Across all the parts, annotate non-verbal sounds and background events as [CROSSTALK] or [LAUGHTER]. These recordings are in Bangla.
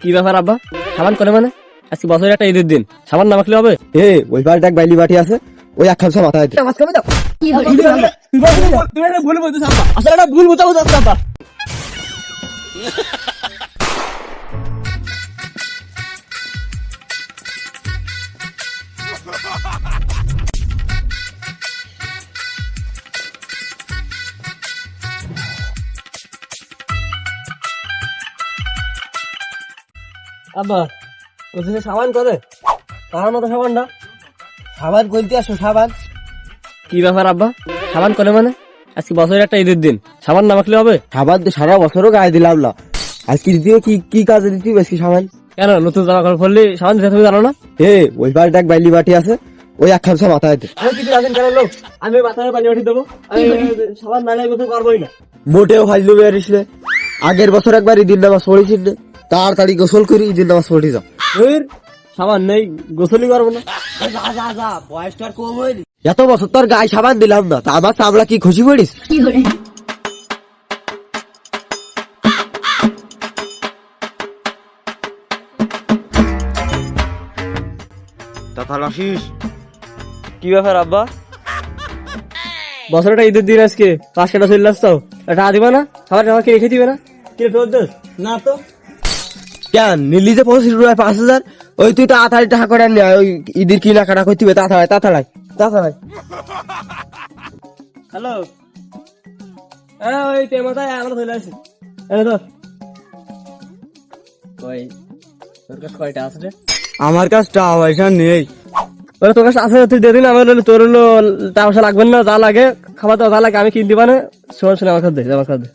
কি ব্যাপার আব্বা? সাবান করে মানে? আজকে বছরের একটা ঈদের দিন। সাবান না মাখলে হবে? এ ওই পাল্টা এক বাইলি বাটি আছে ওই এক খামসা মাথায় দে। তুমি ভুল বলছো আব্বা। আসলে একটা ভুল বোঝা বোঝাচ্ছ আব্বা। আব্বা ওখানে সাবান করে। কার মতো সাবানটা। সাবান কইতে আসো সাবান। কি ব্যাপার আব্বা? সাবান করে মানে? আজকে বছরের একটা ঈদের দিন। সাবান না মাখলে হবে? সাবান তো সারা বছরও গায়ে দিলাম না। আর কি দিয়ে কি কি কাজে দিতে বেশি সাবান? কেন? নতুন জামা কাপড় পরলে সাবান দিতে তুমি জানো না? এ ওই পাল্টা এক বাইলি বাটি আছে ওই এক খামসা মাথায় দে। আমি কিছু আছেন কেন লোক আমি মাথায় পানি উঠে দেবো। আমি সাবান না গোসল পারবোই না। মোটেও ফাইলু বেরিস আগের বছর একবার ঈদের নামাজ পড়েছিস রে তাড়াতাড়ি গোসল করি ঈদের নামাজ পড়ে যাও। সাবান নেই গোসলই করব না। এত বছর তোর গায়ে সাবান দিলাম না তা আমার চামড়া কি খুশি পড়িস? তাহলে আসিস? কি ব্যাপার আব্বা? [LAUGHS] বছরটা ঈদের দিন আজকে পাঁচ কাটা চলে আসতো এটা দিবা না? খাবার কিনে খেতে দিবে না? কিনে ফেরত দেস না তো। কেন নিলি যে পঁচিশ রুপায় পাঁচ হাজার। ওই তুই তাড়াতাড়ি টাকা করে আনলি ওই ঈদের কেনাকাটা করতে হবে তাড়াতাড়ি তাড়াতাড়ি তাড়াতাড়ি। হ্যালো। হ্যাঁ ওই টেমাতায় আমরা চলে আসি এনে তো কই? তোর কাছে কয়টা আছে রে? আমার কাছে টাকা পয়সা নেই। ওরে তোর কাছে আছে তুই দিন আমার তোর হলো টাকা পয়সা লাগবে না যা লাগে খাবার দাওয়া যা লাগে আমি কিনতে পারে শোন শুনে আমার কাছে দে আমার কাছে দে।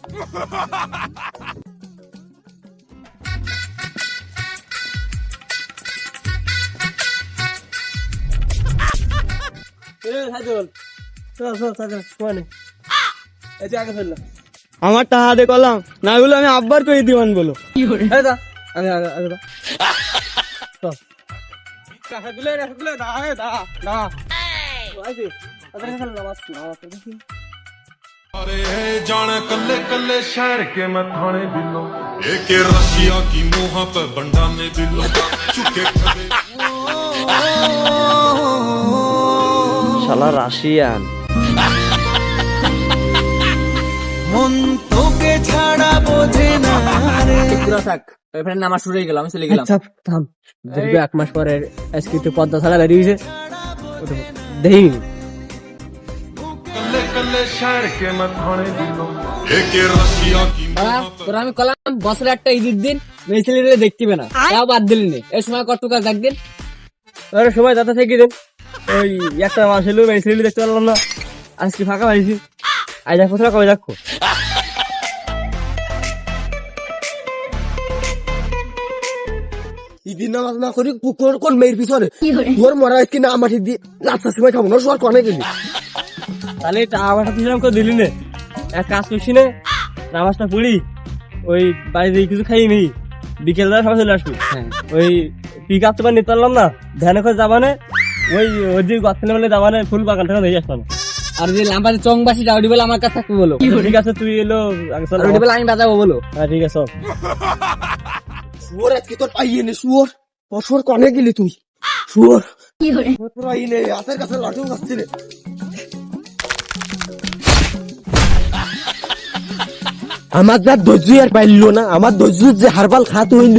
আমার টাকা দে কলাম না বলে আমি আব্বার করে দিবান বলো এই দা, আগে, আগে, আগে দা। চল। কাকাগুলো, কাকাগুলো, দা, এ, দা, দা। ও, আইছে। তাড়াতাড়ি খেলো, নামাজ, নামাজ পড়ো। अरे जाने कल्ले कल्ले शहर के मैं थाने दिलो एक रशिया की मुहा पे बंडा ने दिलो चुके खड़े সালা রাশিয়ান। মন তোকে ছাড়া বোঝে না থাক। আমার শুরু হয়ে আমি চলে গেলাম। আচ্ছা, থাম। এক মাস পরে আজকে তো পদ্মা আমি কলাম বছরে একটা ঈদের দিন মেয়ে দেখতে না। তাও বাদ দিলি এই সময় কত কাজ একদিন। সময় দাদা থেকে দিন। ওই একটা মাস এলো মেয়ে ছেলে দেখতে পারলাম না। আজকে ফাঁকা পাইছি আজ এক বছর কবে দেখো? নামাজ না করি কোন কোন মেয়ের পিছনে? তোর মরা আজকে না মাটি দিয়ে রাস্তার সময় খাব না সর কনে গেলি? তাহলে আমার সাথে ছিলাম কেউ দিলি নে। এক কাজ করছি নে নামাজটা পড়ি। ওই বাড়িতে কিছু খাই নি। বিকেল বেলা সবাই চলে আসবি। ওই পিক আপ তো নিতে পারলাম না। ধ্যানে করে যাবানে ওই ওই যে গাছ ফেলে বাগান থেকে নিয়ে আসতাম আর যে লাম্বাতে চংবাসি ডাউডি বলে আমার কাছে থাকবে বলো। ঠিক আছে তুই এলো ডাউডি বলে আমি বাজাবো বলো। হ্যাঁ ঠিক আছে শুয়োর আজকে তোর পাইয়ে নে শুয়োর। কনে গেলি তুই? শুয়োর। তোর হাতের কাছে আমার যা ধৈর্য আর পাইল না আমার ধৈর্য যে হারবাল খাত হইল।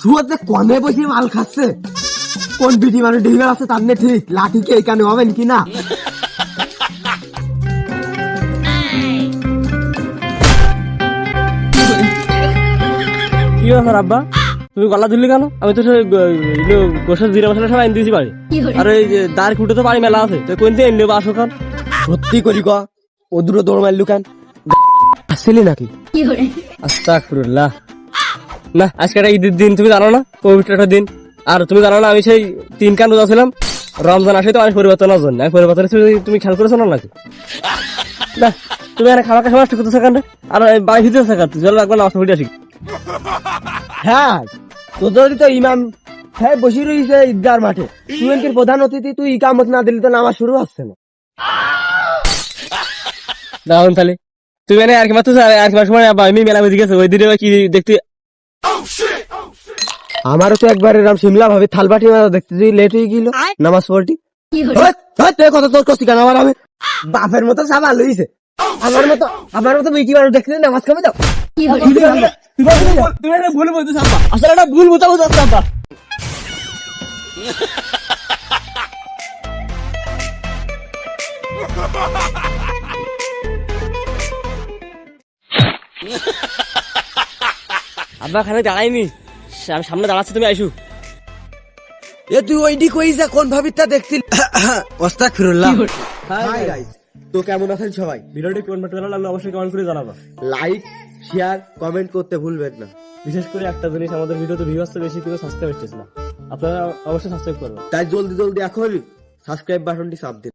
শুয়োর যে কনে বসে মাল খাচ্ছে। কোন বিধি মানে ডিগার আছে তার নে ঠিক। লাঠি কি এইখানে হবে নাকি না? কি ব্যাপার আব্বা? তুমি গলা ধুলি কেন? আমি তো সেই গোসের জিরা মশলা সব দিয়েছি বাড়ি। আর যে দাঁড় খুঁটে তো বাড়ি মেলা আছে। তো কোন দিন এনে বাসো খান সত্যি করি ক ও দূরে দৌড় মারলু কেন? আসছিলি নাকি? না আজকে একটা ঈদের দিন তুমি জানো না? পবিত্র একটা দিন। আর তুমি জানো না, আমি সেই তিন কান রোজা ছিলাম। রমজান আসে তো আমি পরিবর্তনের জন্য আমি পরিবর্তন তুমি খেয়াল করেছ না নাকি? না, তুমি এখানে খাওয়া খাওয়া নষ্ট করতেছো কেন? আর বাড়ি ভিতরে থাকা তুই জল লাগবে না আমার ভিডিও আসি। হ্যাঁ তোদের তো ইমাম সাহেব বসে রয়েছে ঈদগার মাঠে। তুই প্রধান অতিথি, তুই ইকামত না দিলে তো নামাজ শুরু হচ্ছে না। দাও তাহলে। তুমি এনে আর কি মাত্র আর কি সময় আমি মেলা বেঁধে গেছে, ওই দিনে কি দেখতে আমারও তো একবার এরকম সিমলা ভাবে থালবাটি মারা দেখতে যে লেট হয়ে গেল। নামাজ পড়টি কত তোর কষ্টি কেন? আমার আমি বাপের মতো সাবাল লইছে আমার মতো আমার মতো বেটি মানুষ দেখতে নামাজ কমে দাও ভুল বলছো আব্বা। আসলে একটা ভুল বোঝাবো যাচ্ছে আব্বা। আব্বা খানে দাঁড়াইনি। আমি সামনে দাঁড়াচ্ছি তুমি আইসু। এ তুই ওইডি কইছা কোন ভাবিতা দেখছিল? ওস্তাক [COUGHS] ফিরুল্লাহ হাই গাইস তো কেমন আছেন সবাই? ভিডিওটি কোন ভালো লাগলে অবশ্যই কমেন্ট করে জানাবা। লাইক শেয়ার কমেন্ট করতে ভুলবেন না। বিশেষ করে একটা জিনিস আমাদের ভিডিওতে ভিউয়ার্স বেশি করে সাবস্ক্রাইব আসতেছে না। আপনারা অবশ্যই সাবস্ক্রাইব করবেন। তাই জলদি জলদি এখন সাবস্ক্রাইব বাটনটি চাপ দিন।